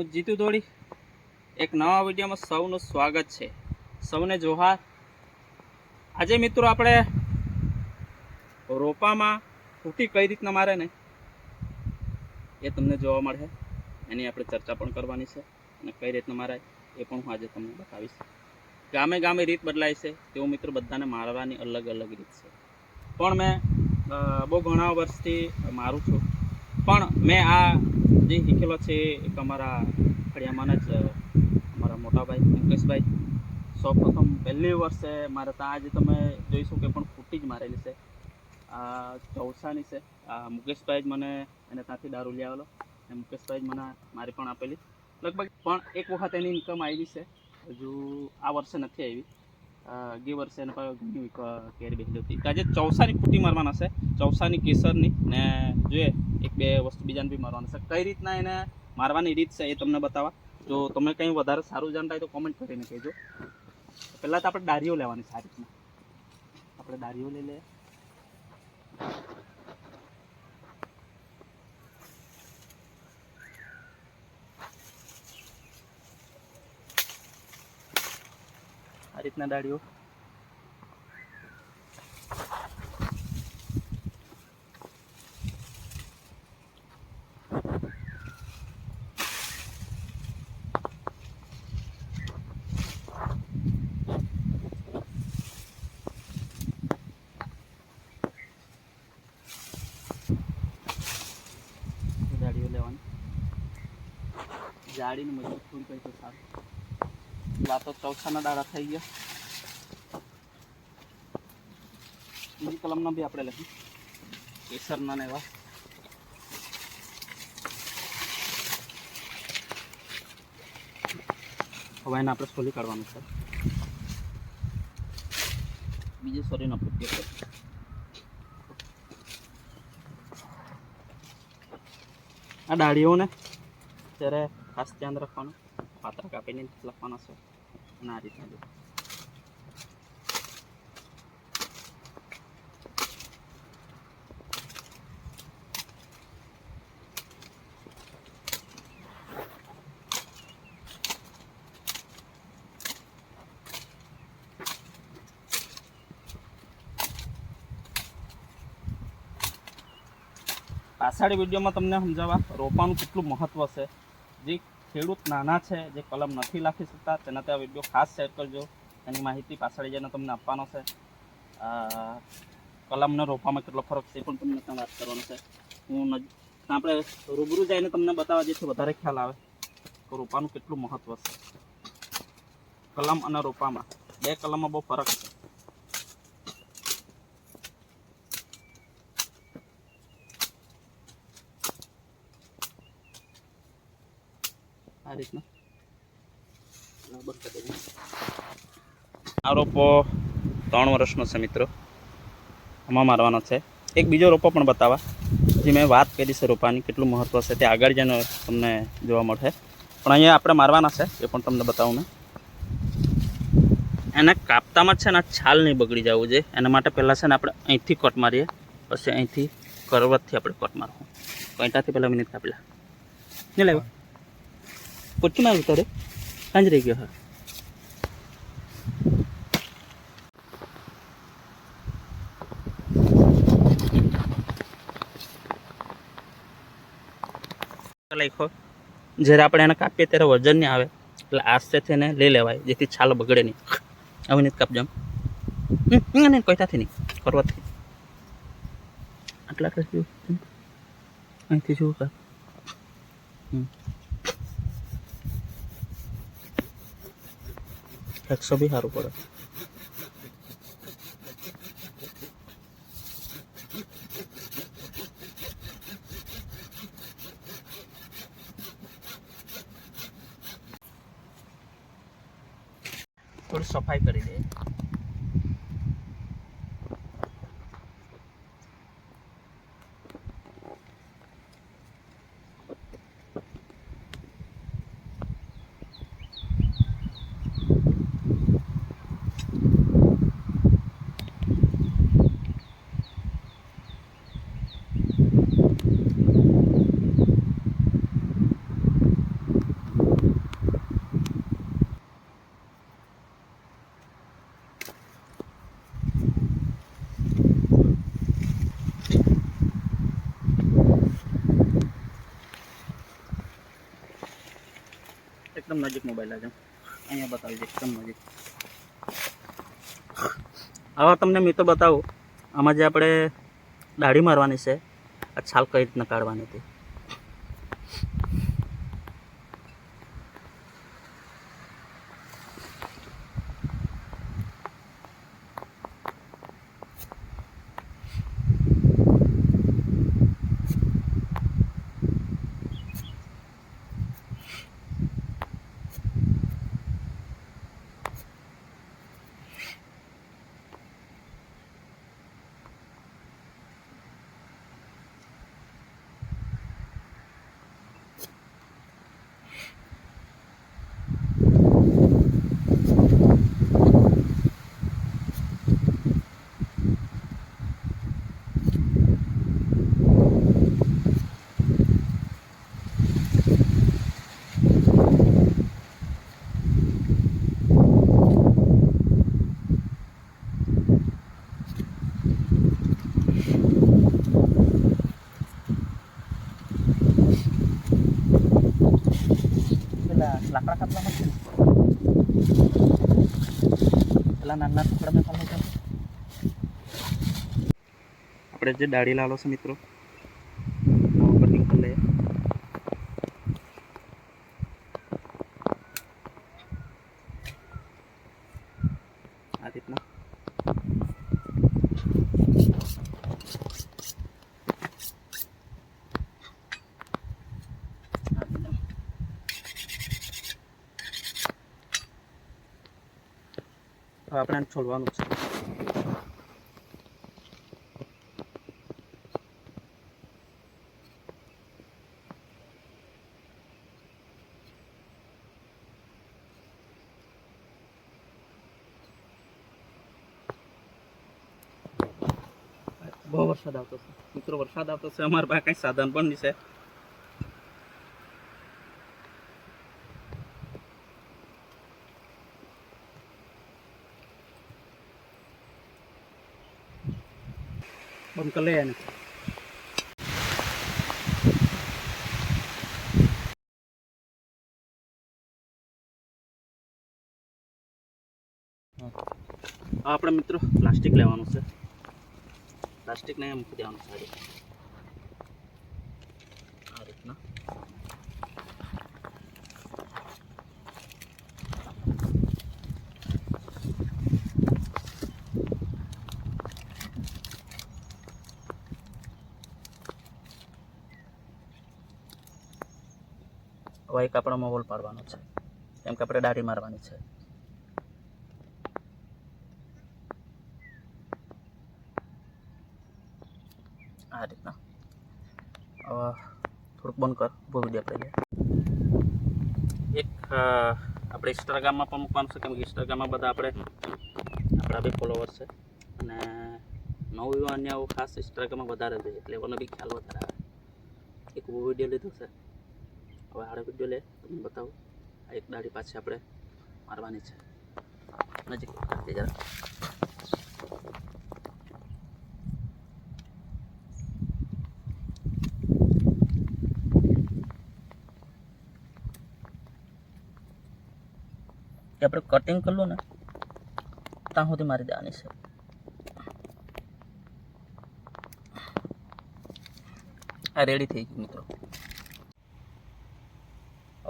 હું જીતુ દોડી. એક નવા વિડીયોમાં સૌનું સ્વાગત છે. સૌને જોહાર. આજે મિત્રો આપણે રોપામાં ફૂટી કઈ રીતના મારે ને એ તમને જોવા મળે. એની આપણે ચર્ચા પણ કરવાની છે અને કઈ રીતના મારાય એ પણ હું આજે તમને બતાવીશ. ગામે ગામે રીત બદલાય છે. તેવું મિત્રો બધાને મારવાની અલગ અલગ રીત છે. પણ મેં બહુ ઘણા વર્ષથી મારું છું. પણ મેં આ જે શીખેલો છે એક અમારા ફળિયામાંના જ, અમારા મોટાભાઈ મુકેશભાઈ સૌ પ્રથમ પહેલી વર્ષે મારે ત્યાં, આજે તમે જોઈશું કે પણ ફૂટી જ મારેલી છે. આ ચૌસાની છે. આ મુકેશભાઈ જ મને એને ત્યાંથી દારૂ લઈ આવેલો. અને મુકેશભાઈ જ મને મારી પણ આપેલી. લગભગ પણ એક વખત એની ઇન્કમ આવી છે. હજુ આ વર્ષે નથી આવી. ગઈ વર્ષે એને ઘણી કેરી બેસી હતી. આજે ચૌસાની ફૂટી મારવાના છે. ચૌસાની, કેસરની ને જોઈએ, એક બે વસ્તુ બીજાને બી મારવાના છે. કઈ રીતના એને મારવાની રીત છે એ તમને બતાવવા? જો તમે કંઈ વધારે સારું જાણતા હોય તો કોમેન્ટ કરીને કહેજો. પહેલાં તો આપણે ડારીઓ લેવાની સારી રીતના. આપણે ડારીઓ લઈ લઈએ. આ રીતના ડાળીઓ જાડીને મજબૂત થોડી કઈ તો સારું. આ તો ચોથાના દાડા થઈ ગયા. બીજી કલમના બી આપણે લખી. કેસરના ને એવા. હવે એને આપણે સોલી કાઢવાનું છે. બીજી સોરીનો આપણે ઉપયોગ કરીશું આ ડાળીઓને ત્યારે ખાસ ધ્યાન રાખવાનું. પાત્ર કાપીને લખવાના છે. અને આ રીતના પાછાડી વિડીયોમાં તમને સમજાવવા રોપાનું કેટલું મહત્ત્વ છે જે ખેડૂત નાના છે, જે કલમ નથી લાખી શકતા, તેના ત્યાં વીડિયો ખાસ શેર કરજો. એની માહિતી પાછળ જઈને તમને આપવાનો છે. કલમને રોપામાં કેટલો ફરક છે પણ તમને ત્યાં વાત કરવાનો છે. હું આપણે રૂબરૂ જઈને તમને બતાવવા જેથી વધારે ખ્યાલ આવે તો રોપાનું કેટલું મહત્ત્વ છે. કલમ અને રોપામાં બે કલમમાં બહુ ફરક છે. આ રીતના. આ રોપો ત્રણ વર્ષનો છે મિત્રો. આમાં મારવાનો છે. એક બીજો રોપો પણ બતાવવા. જે મેં વાત કરી છે રોપાની કેટલું મહત્ત્વ છે તે આગળ જઈને તમને જોવા મળશે પણ અહીંયા આપણે મારવાના છે એ પણ તમને બતાવું મેં. એને કાપતામાં જ છે ને આ છાલ નહીં બગડી જવું જોઈએ. એના માટે પહેલાં છે ને આપણે અહીંથી કટ મારીએ. પછી અહીંથી કરવતથી આપણે કટ મારવું. કંઈટાથી પહેલાં મિનિટ કાપેલા નહીં લાવ્યું મારું તારે સાંજ રહી ગયો હા લખો. જ્યારે આપણે એને કાપીએ ત્યારે વજન નહીં આવે. એટલે આસ્તેથી એને લઈ લેવાય જેથી છાલ બગડે નહીં. આવી નહીં કાપજો નહીં કોઈતાથી નહીં કરવાથી. આટલા કશું અહીંથી શું કાપ હમ. એકસો બી સારું પડે થોડી સફાઈ કરી દે નજીક મોબાઈલ આજે અહીંયા બતાવી દે એકદમ નજીક. હવે તમને મિત્રો બતાવું, આમાં જે આપણે દાઢી મારવાની છે, આ છાલ કઈ રીતના કાઢવાની હતી પેલા લાકડા કાપલા માટે પેલા નાના ટુકડા મેં પાલો આપણે જે દાઢી લાલો છે મિત્રો કટિંગ કરી લઈએ આ રીતના આ રીતના. હવે આપણે છોડવાનું છે. બહુ વરસાદ આવતો છે. મિત્રો, વરસાદ આવતો છે. અમારા પાસે કઈ સાધન પણ નહીં છે. હવે આપણે મિત્રો પ્લાસ્ટિક લેવાનું છે. પ્લાસ્ટિકને મૂકી દેવાનું છે આ રીતે. આ રીતના હવે આપણો હોલ પાડવાનો છે. કેમ કે આપણે દાઢી મારવાની છે. આ રીતના. હવે થોડુંક બંધ કર ઊભો દે આપણે એક આપણે ઇન્સ્ટાગ્રામમાં પણ મૂકવાનું છે, કેમ કે ઇન્સ્ટાગ્રામમાં બધા આપણે, આપણા બી ફોલોવર છે. અને નવું અન્ય આવું ખાસ ઇન્સ્ટાગ્રામમાં વધારે છે, એટલે એનો બી ખ્યાલ વધારે આવે. એક વીડિયો લીધો છે. હવે આડો વીડિયો લે, તમને બતાવું. આ એક દાઢી પાછી આપણે મારવાની છે. નજીક. જરા. આપણે કટિંગ કરલું ને, ત્યાં સુધી મારી દેવાની છે. આ રેડી થઈ ગયું, મિત્રો.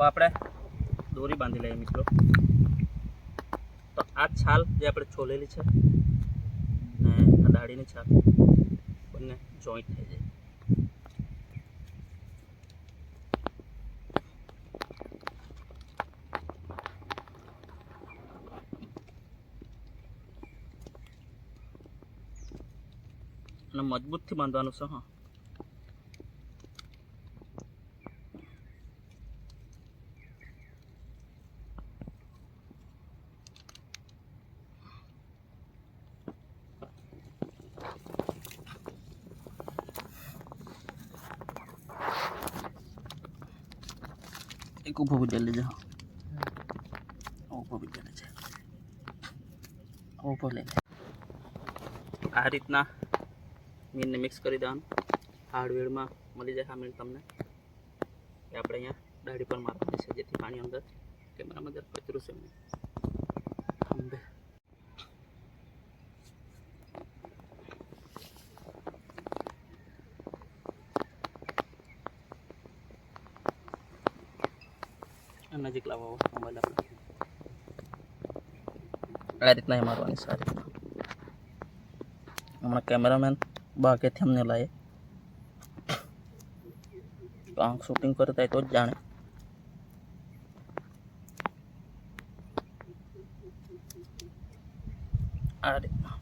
હવે આપણે દોરી બાંધી લઈએ મિત્રો. તો આ છાલ જે આપણે છોલેલી છે ને આ દાડીની છાલ, બંને જોઈન્ટ થઈ જાય. અને મજબૂતથી બાંધવાનું છે, હા. એક ઊભો વીડિયો લેજો ઊભો વીડિયો લેજો ઊભો લે આ રીતના મીનને મિક્સ કરી દેવાનું. હાર્ડવેરમાં મળી જાય આ મીન તમને આપણે અહીંયા દાઢી પર મારવાની છે, જેથી પાણી અંદર કેમેરામાં જરા કચરું છે. નજીક લાવો મોબાઈલ આપણે આ રીતના એ મારવાની સારી હમણાં કેમેરામેન બાકેથી અમને લાવે આંખ શૂટિંગ કરતા તો જ જાણે આ રીતના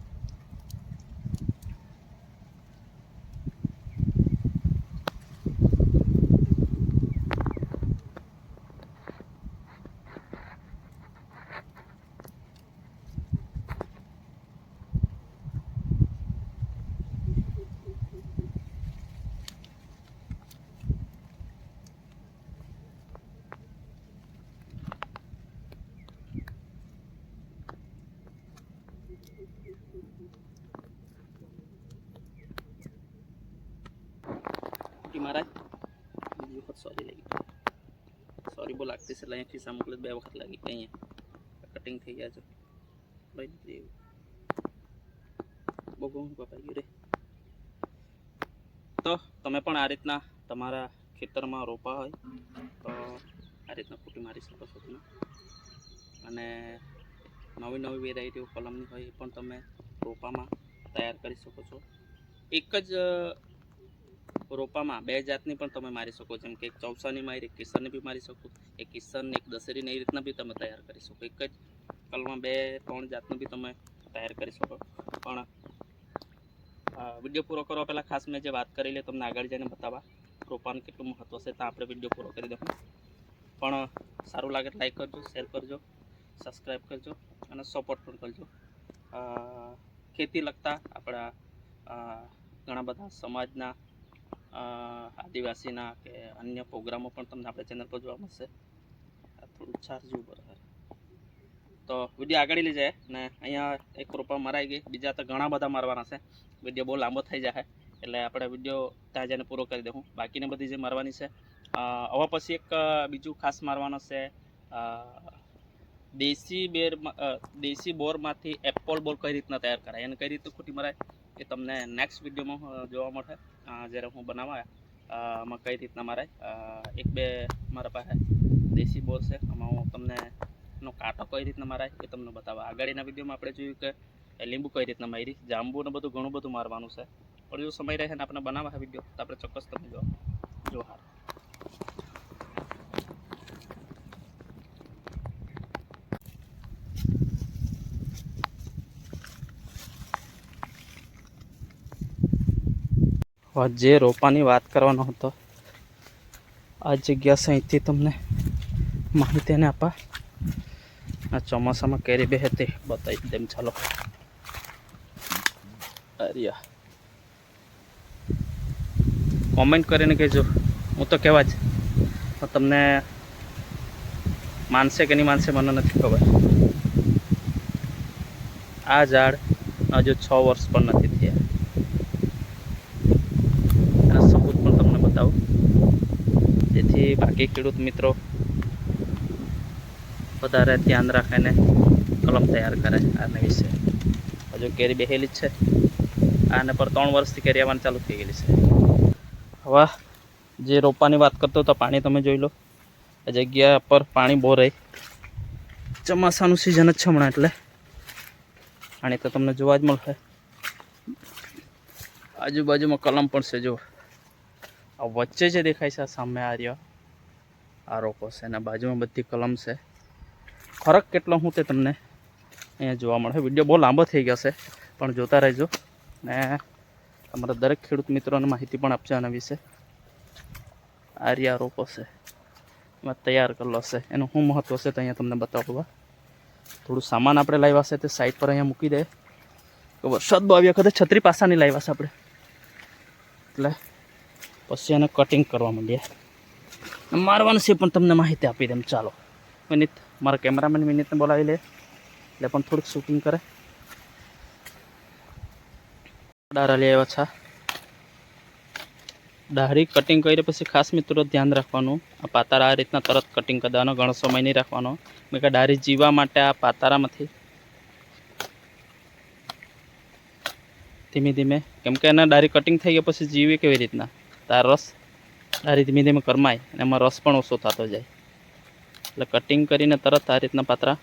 જી મહારાજ બીજી વખત સોરી લાગી સોરી બહુ લાગતી છે અહીંયા ખિસ્સા મોકલે બે વખત લાગી ગઈ અહીંયા કટિંગ થઈ ગયા છે. ભાઈ દીકરી એવું બહુ ઘણું કપાઈ રે તો તમે પણ આ રીતના તમારા ખેતરમાં રોપા હોય, તો આ રીતના ફૂટી મારી શકો છો તમે. અને નવી નવી વેરાયટીઓ કલમની હોય એ પણ તમે રોપામાં તૈયાર કરી શકો છો. એક જ રોપામાં બે જાતની પણ તમે મારી શકો, જેમ કે એક ચૌસાની મારી, એક કિસનની બી મારી શકો, એક કિસન એક દશેરીને એ રીતના બી તમે તૈયાર કરી શકો. એક જ કલમાં બે, ત્રણ જાતનું બી તમે તૈયાર કરી શકો. પણ વીડિયો પૂરો કરવા પહેલાં ખાસ મેં જે વાત કરેલી તમને આગળ જઈને બતાવવા. રોપાનું કેટલું મહત્ત્વ છે, ત્યાં આપણે વીડિયો પૂરો કરી દઉં. પણ, સારું લાગે લાઈક કરજો શેર કરજો સબસ્ક્રાઈબ કરજો અને સપોર્ટ પણ કરજો. ખેતી લગતા આપણા ઘણા બધા સમાજના આદિવાસીના કે અન્ય પ્રોગ્રામો પણ તમને આપણે ચેનલ પર જોવા મળશે. થોડું ચાર્જ બરાબર તો વીડિયો આગળ લઈ જાય ને અહીંયા એક રોપા મરાઈ ગઈ. બીજા તો ઘણા બધા મારવાના છે. વીડિયો બહુ લાંબો થઈ જાય એટલે આપણે વીડિયો ત્યાં જઈને પૂરો કરી દઉં બાકીની બધી જે મારવાની છે હવે પછી એક બીજું ખાસ મારવાનું છે દેશી બેર દેશી બોરમાંથી એપલ બોર કઈ રીતના તૈયાર કરાય? અને કઈ રીતે ખોટી મરાય એ તમને નેક્સ્ટ વિડીયોમાં જોવા મળશે જ્યારે હું બનાવવા આમાં કઈ રીતના મારાય એક બે મારા પાસે દેશી બોર છે, આમાં હું તમને નો કાંટો કઈ રીતના મારાય એ તમને બતાવવા. આગળના વિડીયોમાં આપણે જોયું કે લીંબુ કઈ રીતના મારી, જાંબુ ને બધું ઘણું બધું મારવાનું છે. પણ જો સમય રહે ને આપણે બનાવવા વીડિયો, તો આપણે ચોક્કસ તમે જો જો જે રોપાની વાત કરવાનો હતો, આ જગ્યા અહીંથી તમને માહિતી એને આપા. આ ચોમાસામાં કેરી બે હતી, બતાવી દેમ ચાલો. અરિયા કોમેન્ટ કરીને કહેજો. હું તો કહેવા જ. તમને માનશે કે નહીં માનશે મને નથી ખબર. આ ઝાડ હજુ છ વર્ષ પણ નથી થયા એના સબૂત પણ તમને બતાવું જેથી બાકી ખેડૂત મિત્રો વધારે ધ્યાન રાખીને કલમ તૈયાર કરે આને વિશે. હજુ કેરી બેહેલી જ છે. આને પર ત્રણ વર્ષથી કેરી આવવાની ચાલુ થઈ ગયેલી છે. હવે જે રોપાની વાત કરતો તો પાણી તમે જોઈ લો. આ જગ્યા પર પાણી બહુ રહી. ચોમાસાનું સિઝન જ છે હમણાં એટલે. પાણી તો તમને જોવા જ મળશે. આજુબાજુમાં કલમ પણ છે જો આ વચ્ચે જે દેખાય છે સામે આ રહ્યો. આ રોપો છે અને બાજુમાં બધી કલમ છે. ફરક કેટલો હું તે તમને અહીંયા જોવા મળે. વીડિયો બહુ લાંબો થઈ ગયો છે, પણ જોતા રહેજો. ને તમારા દરેક ખેડૂત મિત્રોને માહિતી પણ આપજો આના વિશે. આ રહ્યા છે. એમાં તૈયાર કરેલો છે. એનું શું મહત્વ છે તો અહીંયા તમને બતાવવા. થોડું સામાન આપણે લાવ્યા છે તે સાઈડ પર અહીંયા મૂકી દે. તો વરસાદ બહુ આવી વખતે છત્રી પાસાની લાવ્યા છે આપણે. એટલે પછી એને કટિંગ કરવા માંડીએ. મારવાનું છે પણ તમને માહિતી આપી દેમ ચાલો. વિનીત, મારા કેમેરામેન વિનીતને બોલાવી લે. એટલે પણ થોડુંક શૂટિંગ કરે. ડારા લઈ આવ્યા છે. દાઢી કટિંગ કર્યા પછી ખાસ મિત્રો ધ્યાન રાખવાનું. આ પાતારા આ રીતના તરત કટિંગ કરવાનો ઘણો સમય નહીં રાખવાનો. મેં કે ડાહરી જીવવા માટે આ પાતારામાંથી ધીમે ધીમે, કેમ કે એના દાઢી કટિંગ થઈ ગયા પછી જીવે કેવી રીતના? તો આ રીતે ધીમે ધીમે કરમાય અને એમાં રસ પણ ઓછો થતો જાય. એટલે કટિંગ કરીને તરત આ રીતના પાત્રા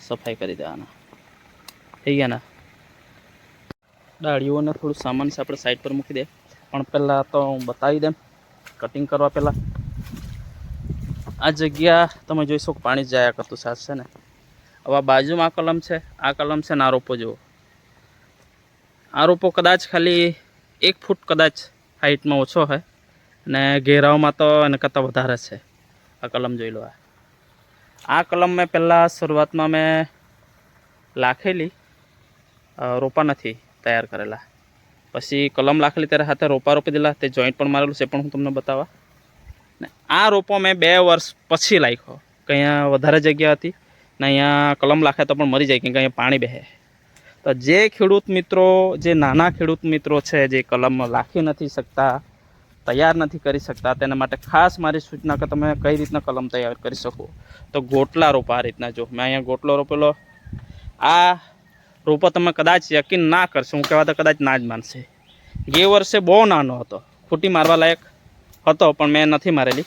સફાઈ કરી દેવાના. થઈ ગયા ના? ડાળીઓને થોડું સામાન છે આપણે સાઈડ પર મૂકી દે. પણ પહેલાં તો હું બતાવી દેમ કટિંગ કરવા પહેલાં. આ જગ્યા તમે જોઈ શકો પાણી જાયા કરતું સાથ છે ને. હવે આ બાજુમાં આ કલમ છે. આ કલમ છે ને આ રોપો જુઓ. આ રોપો કદાચ ખાલી એક ફૂટ કદાચ હાઇટમાં ઓછો હોય અને ઘેરાવમાં તો એને કરતાં વધારે છે. આ કલમ જોઈ લો આ. કલમ મેં પહેલાં શરૂઆતમાં મેં લાખેલી રોપા નથી તૈયાર કરેલા. પછી કલમ લાખેલી ત્યારે હાથે રોપા રોપી દેલા તે જોઈન્ટ પણ મારેલું છે પણ હું તમને બતાવવા. ને આ રોપો મેં બે વર્ષ પછી લાખ્યો, કે વધારે જગ્યા હતી ને અહીંયા કલમ લાખે તો પણ મરી જાય કે અહીંયા પાણી બેહે. તો જે ખેડૂત મિત્રો, જે નાના ખેડૂત મિત્રો છે, જે કલમ લાખી નથી શકતા, તૈયાર નથી કરી શકતા, તેના માટે ખાસ મારી સૂચના કે તમે કઈ રીતના કલમ તૈયાર કરી શકો? તો ગોટલા રોપા આ રીતના જો. મેં અહીંયા ગોટલો રોપેલો. આ રોપો તમે કદાચ યકીન ના કરશો. હું કહેવા તો કદાચ ના જ માનશે. ગે વર્ષે બહુ નાનો હતો, ખૂટી મારવા લાયક હતો, પણ મેં નથી મારેલી.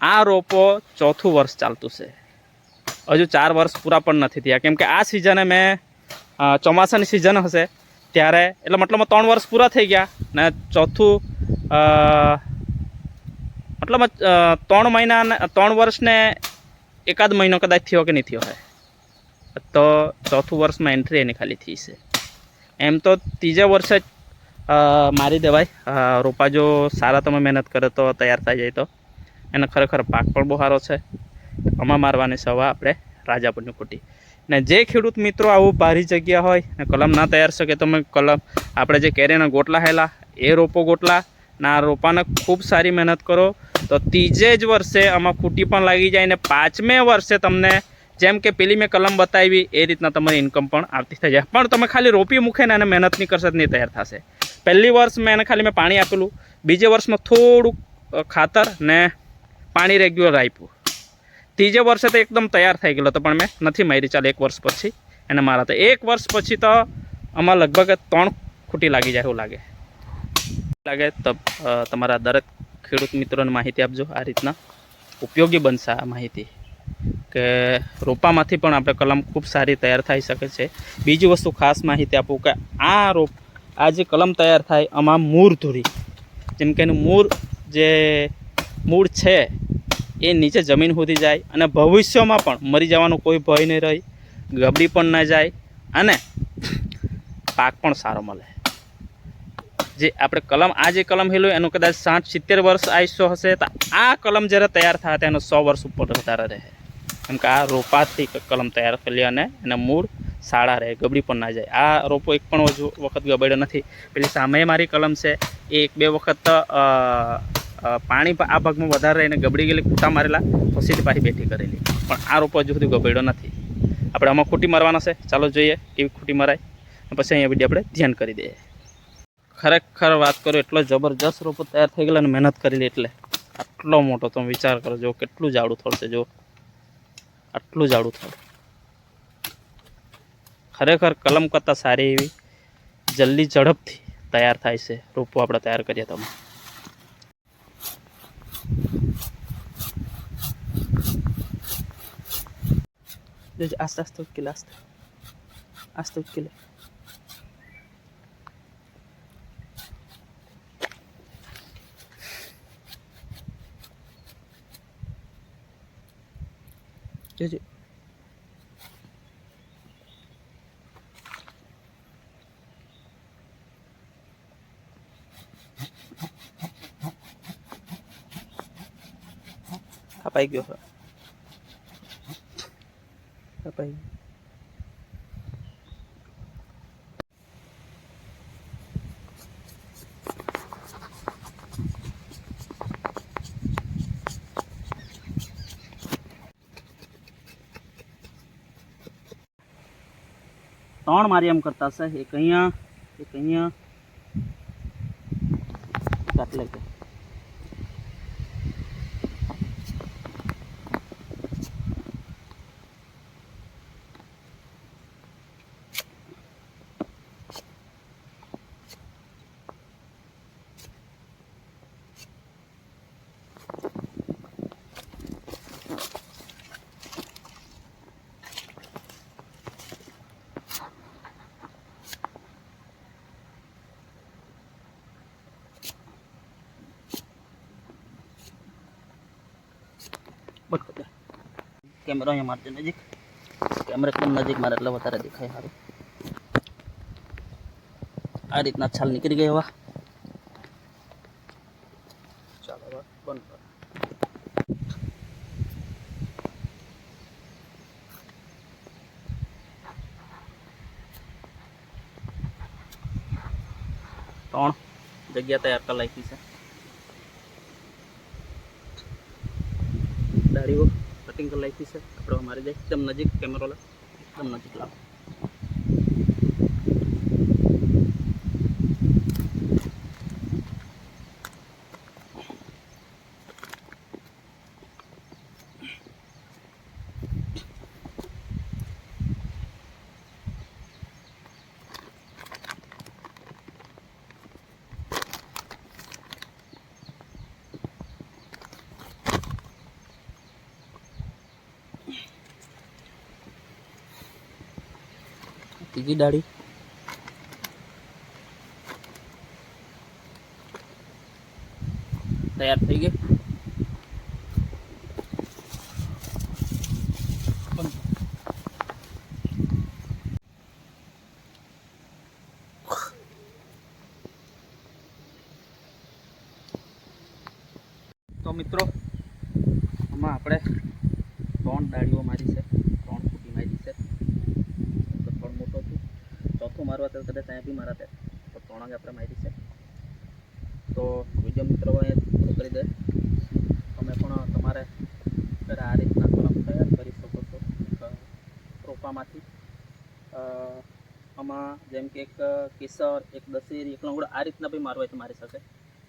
આ રોપો ચોથું વર્ષ ચાલતું છે. હજુ ચાર વર્ષ પૂરા પણ નથી થયા. કેમ કે આ સિઝને મેં ચોમાસાની સિઝન હશે. ત્યારે, એટલે મતલબ ત્રણ વર્ષ પૂરા થઈ ગયા ને ચોથું મતલબ ત્રણ મહિના ત્રણ વર્ષને એકાદ મહિનો કદાચ થયો કે નહીં થયો હોય તો ચોથું વર્ષમાં એન્ટ્રી એની ખાલી થઈ છે. એમ તો ત્રીજા વર્ષે જ મારી દેવાય. રોપા જો સારા તમે મહેનત કરે તો તૈયાર થઈ જાય તો. એનો ખરેખર પાક પણ બહુ સારો છે. આમાં મારવાની સવા આપણે રાજાપુરની ખોટી. ને જે ખેડૂત મિત્રો આવું ભારી જગ્યા હોય ને કલમ ના તૈયાર શકે તમે કલમ આપણે જે કેરીના ગોટલા હેલા, એ રોપો ગોટલા, ના રોપાને ખૂબ સારી મહેનત કરો. તો ત્રીજે જ વર્ષે આમાં ખૂટી પણ લાગી જાય ને પાંચમે વર્ષે તમને જેમ કે પેલી મેં કલમ બતાવી, એ રીતના તમારી ઇન્કમ પણ આવતી થઈ જાય. પણ તમે ખાલી રોપી મૂકે ને એને મહેનત નહીં કરશે, નહીં તૈયાર થશે. પહેલી વર્ષ મેં એને ખાલી મેં પાણી આપેલું. બીજે વર્ષમાં થોડુંક ખાતર ને પાણી રેગ્યુલર આપ્યું. ત્રીજે વર્ષે તો એકદમ તૈયાર થઈ ગયેલો હતો, પણ મેં નથી મારી ચાલ એક વર્ષ પછી. એને મારા તો એક વર્ષ પછી તો આમાં લગભગ ત્રણ ખૂટી લાગી જાય એવું લાગે. લાગે તો તમારા દરેક ખેડૂત મિત્રોને માહિતી આપજો આ રીતના ઉપયોગી બનશે આ માહિતી. કે રોપામાંથી પણ આપણે કલમ ખૂબ સારી તૈયાર થઈ શકે છે. બીજી વસ્તુ ખાસ માહિતી આપું કે આ રોપ, આ જે કલમ તૈયાર થાય, આમાં મૂળ ધૂરી. જેમ કે એનું મૂળ જે, મૂળ છે એ નીચે જમીન સુધી જાય અને ભવિષ્યમાં પણ મરી જવાનો કોઈ ભય નહીં રહે, ગબડી પણ ન જાય અને પાક પણ સારો મળે. જે આપણે કલમ, આ જે કલમ હેલું, એનું કદાચ સાઠ સિત્તેર વર્ષ આયુષ્ય હશે, તો આ કલમ જ્યારે તૈયાર થાય તેનો સો વર્ષ ઉપર વધારે રહે. કેમ કે આ રોપાથી કલમ તૈયાર કરી અને એના મૂળ સારા રહે, ગબડી પણ ના જાય. આ રોપો એક પણ વખત ગબડ્યો નથી. પેલી સામે મારી કલમ છે, એ એક બે વખત પાણી આ ભાગમાં વધારે રહીને ગબડી ગયેલી, કૂટા મારેલા પછી પાછી બેઠી કરેલી. પણ આ રોપો હજુ સુધી ગબડ્યો નથી. આપણે આમાં ખૂટી મારવાના છે. ચાલો જોઈએ કેવી ખૂટી મરાય. પછી અહીંયા વીડિયો આપણે ધ્યાન કરી દઈએ. ખરેખર વાત કરું, એટલો જબરજસ્ત રોપો તૈયાર થઈ ગયેલો અને મહેનત કરેલી એટલે. આટલો મોટો તમે વિચાર કરો જો કેટલું જાડું થશે જો આટલું જાડું થયું ખરેખર કલમ કરતાં સારી એવી જલ્દી ઝડપથી તૈયાર થાય છે. રોપો આપણે તૈયાર કરીએ તમે જોજો, આસ્તે આસ્તે ઉકેલે આસ્તે આસ્તે કપાઈ ગયો. કપાઈ. ત્રણ મારી એમ કરતા છે એક અહીંયા એક અહીંયા હાથ લઈ ગયો બસ કરી દે. કેમેરો અહીંયા મારજો નજીક કેમેરા એકદમ નજીક મારે એટલે વધારે દેખાય સારું આ રીતના છાલ નીકળી ગઈ હવા ચાલો હવે બંધ કરો ત્રણ જગ્યા તૈયાર કરી નાખી છે દાઢીઓ કટિંગ કરી નાખી છે. આપણે અમારે જાય એકદમ નજીક કેમેરો લા એકદમ નજીક લાવો. દાઢી. તૈયાર થઈ ગઈ તો મિત્રો આમાં આપણે ત્રણ દાળીઓ મારી છે ત્રણ ફૂટી મારી છે તો ત્રણ મોટો છું ચોથું મારવા તો કદાચ અહીંયા બી મારા ત્યાં તો ત્રણ જ આપણે મારી છે તો વીડિયો મિત્રો અહીંયા પૂરો કરી દે તમે પણ તમારે ઘરે આ રીતના કલમ તૈયાર કરી શકો છો અ, રોપામાંથી અ, આમાં જેમ કે એક કેસર, એક દશેરી, એક લંગડો આ રીતના બી મારવા હોય તો મારી શકે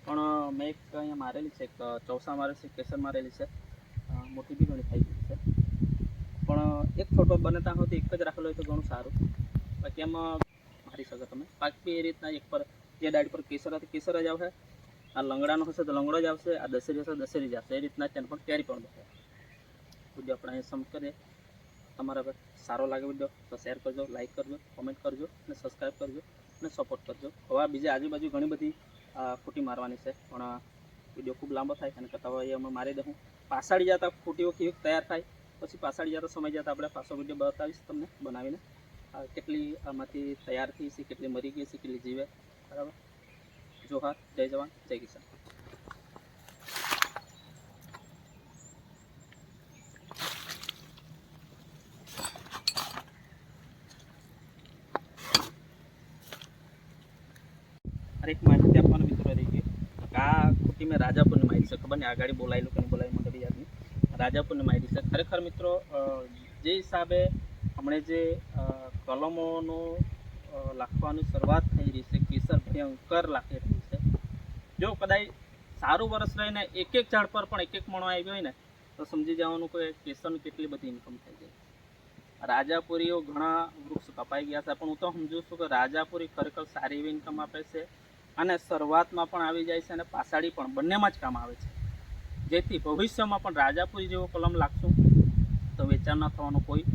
પણ મેં એક અહીંયા મારેલી છે, એક ચૌસા મારેલી છે કેસર મારેલી છે. મોટી બી ઘણી થઈ ગઈ છે. પણ એક ફોટો બને ત્યાં તો એક જ રાખેલો હોય તો ઘણું સારું. બાકી એમાં મારી શકો તમે. બાકી બી એ રીતના એક પર, જે ડાયટ પર કેસર હતી, કેસર જ આવશે. આ લંગડાનો હશે તો લંગડો જ આવશે, આ દશેરી હશે દશેરી જ આવશે. એ રીતના તેને પણ કેરી પણ બતાવે. વીડિયો આપણે અહીંયા સમ કરીએ. તમારા સારો લાગે વીડિયો તો શેર કરજો લાઇક કરજો, કોમેન્ટ કરજો અને સબસ્ક્રાઈબ કરજો. અને સપોર્ટ કરજો. હવે બીજી આજુબાજુ ઘણી બધી ફૂટી મારવાની છે. પણ વીડિયો ખૂબ લાંબો થાય અને કરતાં હવે અમે મારી દઉં. પાછાડી જતા ફૂટીઓ કેવી તૈયાર થાય, પછી પાછાડી જતા સમય જતા આપણે પાછો વીડિયો બતાવીશ તમને બનાવીને. કેટલી આમાંથી તૈયાર થઈ છે, કેટલી મરી ગઈ છે, કેટલી જીવે. બરાબર? જોહાર, જય જવાન, જય કિસાન. એક માહિતી આપવાનો મિત્રો રહી ગઈ આ ખોટી મેં રાજાપુરની માહિતી છે, ખબર નહીં? આ ગાડી બોલાયેલું કે બોલાયેલું મને બી યાદ નહીં. રાજાપુરની માહિતી છે. ખરેખર મિત્રો જે હિસાબે હમણે જે કલમોનો લખવાની શરૂઆત થઈ રહી છે, કેસર ભયંકર લાગી રહી છે. જો કદાચ સારું વર્ષ રહીને એક એક ઝાડ પર પણ એક એક મણો આવ્યો હોય ને, તો સમજી જવાનું કે કેસરની કેટલી બધી ઇન્કમ થઈ જાય રાજાપુરીઓ ઘણા વૃક્ષ કપાઈ ગયા છે. પણ હું તો સમજુ છું કે રાજાપુરી ખરેખર સારી એવી ઇન્કમ આપે છે. અને શરૂઆતમાં પણ આવી જાય છે અને પાસાડી પણ બંનેમાં જ કામ આવે છે. જેથી ભવિષ્યમાં પણ રાજાપુરી જેવો કલમ લાગશું તો વેચાણ ન થવાનો કોઈ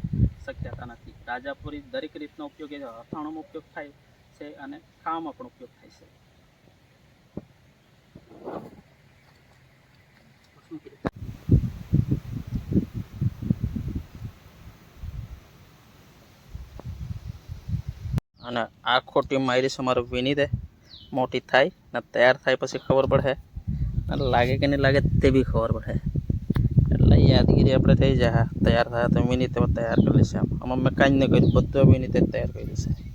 શક્યતા નથી. રાજાપુરી દરેક રીતનો ઉપયોગ એ અથાણોમાં ઉપયોગ થાય છે અને ખાવામાં પણ ઉપયોગ થાય છે. અને આ ખોટી મારી છે, મારું વિની દે મોટી થાય ને તૈયાર થાય પછી ખબર પડે. અને લાગે કે નહીં લાગે તે બી ખબર પડે. એટલે યાદગીરી આપણે થઈ જાય. તૈયાર થયા તો વિની તમે તૈયાર કરી લઈશું આમ મેં કાંઈ નહીં કર્યું, બધું તે તૈયાર કરી છે